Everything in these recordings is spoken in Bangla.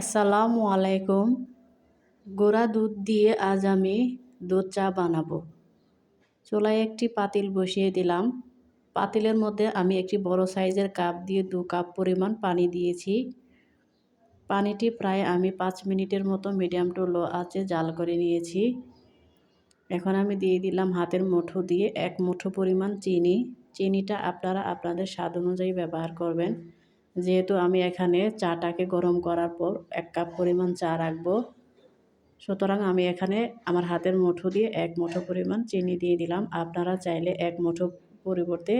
আসসালামু আলাইকুম। গোড়া দুধ দিয়ে আজ আমি দুধ চা বানাবো। চুলায় একটি পাতিল বসিয়ে দিলাম। পাতিলের মধ্যে আমি একটি বড় সাইজের কাপ দিয়ে দু কাপ পরিমাণ পানি দিয়েছি। পানিটি প্রায় আমি পাঁচ মিনিটের মতো মিডিয়াম টু লো আছে জাল করে নিয়েছি। এখন আমি দিয়ে দিলাম হাতের মুঠো দিয়ে এক মুঠো পরিমাণ চিনি। চিনিটা আপনারা আপনাদের স্বাদ অনুযায়ী ব্যবহার করবেন। যেহেতু আমি এখানে চাটাকে গরম করার পর এক কাপ পরিমাণ চা রাখব, সুতরাং আমি এখানে আমার হাতের মুঠো দিয়ে এক মুঠো পরিমাণ চিনি দিয়ে দিলাম। আপনারা চাইলে এক মুঠো পরিবর্তে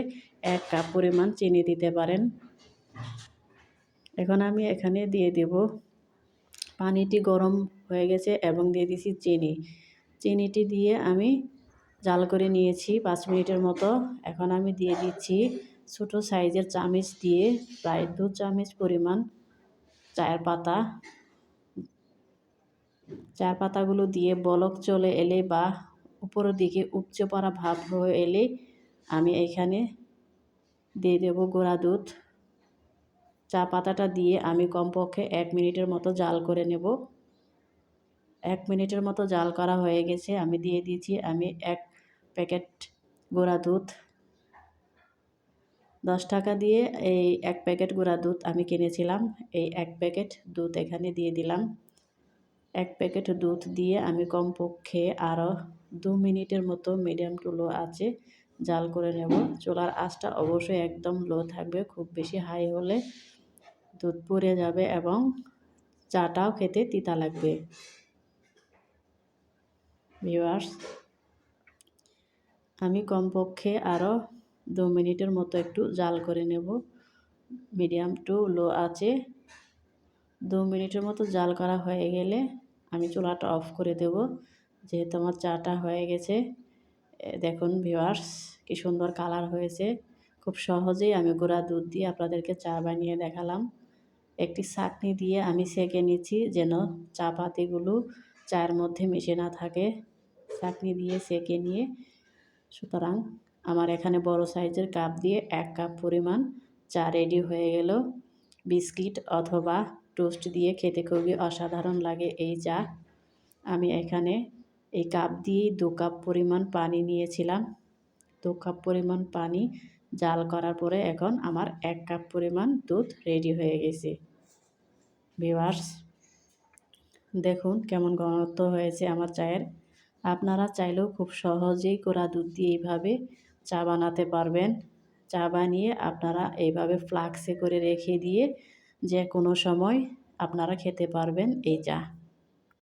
এক কাপ পরিমাণ চিনি দিতে পারেন। এখন আমি এখানে দিয়ে দেব। পানিটি গরম হয়ে গেছে এবং দিয়ে দিছি চিনি। চিনিটি দিয়ে আমি জাল করে নিয়েছি পাঁচ মিনিটের মতো। এখন আমি দিয়ে দিচ্ছি ছোটো সাইজের চামিচ দিয়ে প্রায় দু চামচ পরিমাণ চায়ের পাতা, চায়ের পাতাগুলো দিয়ে বলক চলে এলে বা উপরের দিকে উপচে পড়া ভাব হয়ে এলে আমি এখানে দিয়ে দেব গোড়া দুধ। চা পাতাটা দিয়ে আমি কমপক্ষে এক মিনিটের মতো জাল করে নেব। এক মিনিটের মতো জাল করা হয়ে গেছে, আমি দিয়ে দিয়েছি আমি এক প্যাকেট গোড়া দুধ। দশ টাকা দিয়ে এই এক প্যাকেট গুঁড়া দুধ আমি কিনেছিলাম। এই এক প্যাকেট দুধ এখানে দিয়ে দিলাম। এক প্যাকেট দুধ দিয়ে আমি কমপক্ষে আরও দু মিনিটের মতো মিডিয়াম টু লো আছে জাল করে নেব। চুলার আঁচটা অবশ্যই একদম লো থাকবে, খুব বেশি হাই হলে দুধ পড়ে যাবে এবং চাটাও খেতে তিতা লাগবে। ভিউয়ার্স, আমি কমপক্ষে আরও দু মিনিটের মতো একটু জাল করে নেব। মিডিয়াম টু লো আছে দু মিনিটের মতো জাল করা হয়ে গেলে আমি চুলাটা অফ করে দেব। যেহেতু আমার চাটা হয়ে গেছে। দেখুন ভিওয়ার্স কি সুন্দর কালার হয়েছে। খুব সহজেই আমি গোড়া দুধ দিয়ে আপনাদেরকে চা বানিয়ে দেখালাম। একটি চাটনি দিয়ে আমি সেঁকে নিচ্ছি যেন চা পাতিগুলো চায়ের মধ্যে মিশে না থাকে। চাটনি দিয়ে সেঁকে নিয়ে সুতরাং আমার এখানে বড় সাইজের কাপ দিয়ে এক কাপ পরিমাণ চা রেডি হয়ে গেল। বিস্কিট অথবা টোস্ট দিয়ে খেতে খুবই অসাধারণ লাগে এই চা। আমি এখানে এই কাপ দিয়েই দু কাপ পরিমাণ পানি নিয়েছিলাম। দু কাপ পরিমাণ পানি জাল করার পরে এখন আমার এক কাপ পরিমাণ দুধ রেডি হয়ে গেছে। ভিওয়ার্স দেখুন কেমন ঘনত্ব হয়েছে আমার চায়ের। আপনারা চাইলেও খুব সহজেই কোরা দুধ দিয়ে এইভাবে চা বানাতে পারবেন। চা বানিয়ে আপনারা এইভাবে ফ্লাক্সে করে রেখে দিয়ে যে কোনো সময় আপনারা খেতে পারবেন এই চা।